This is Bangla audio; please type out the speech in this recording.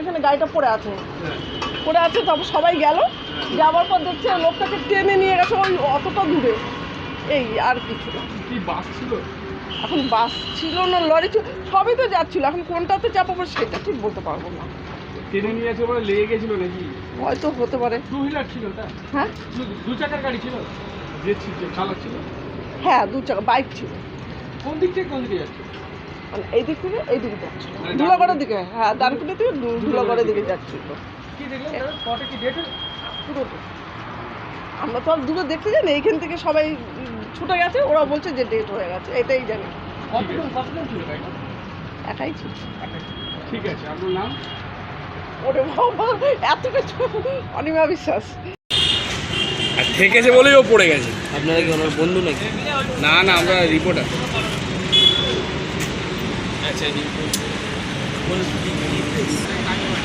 গাড়িটা পড়ে আছে। পড়ে আছে তারপর সবাই গেল। যাওয়ার পর দেখছে লোকটাকে টেনে নিয়ে গেছে ওই অতটা দূরে। এই আর কিছু বাস ছিল? এখন বাস ছিল না লরি ছিল সবই তো যাচ্ছিল। এখন কোনটাতে চাপাবো সেটা ঠিক বলতে পারব না। টেনে নিয়ে আছে বলে লেগে গেছিল নাকি? হয়তো হতে পারে। টু হুইলার ছিল ওটা? হ্যাঁ? দু- চাকার গাড়ি ছিল? যে ছিল? হ্যাঁ দু চাকা বাইক ছিল। কোন দিক থেকে কোন দিকে যাচ্ছে? মানে এই দিক থেকে এই দিকে যাচ্ছিল মানে ধুলাগড়ের দিকে হ্যাঁ দানকুনি থেকে ধুলাগড়ের দিকে যাচ্ছিল আমরা তো। আর দূরে দেখতে জানি এইখান থেকে সবাই ছুটে গেছে ওরা বলছে যে ডেট হয়ে গেছে এটাই জানি। একাই ছিল। ঠিক আছে আপনার নাম? ওরে বাবা এত কিছু অনিমা বিশ্বাস। আর ঠেকেছে বলেই ও পড়ে গেছে। আপনারা কি ওনার বন্ধু নাকি? না না আমরা reporter macam ni. Quality Saya tanya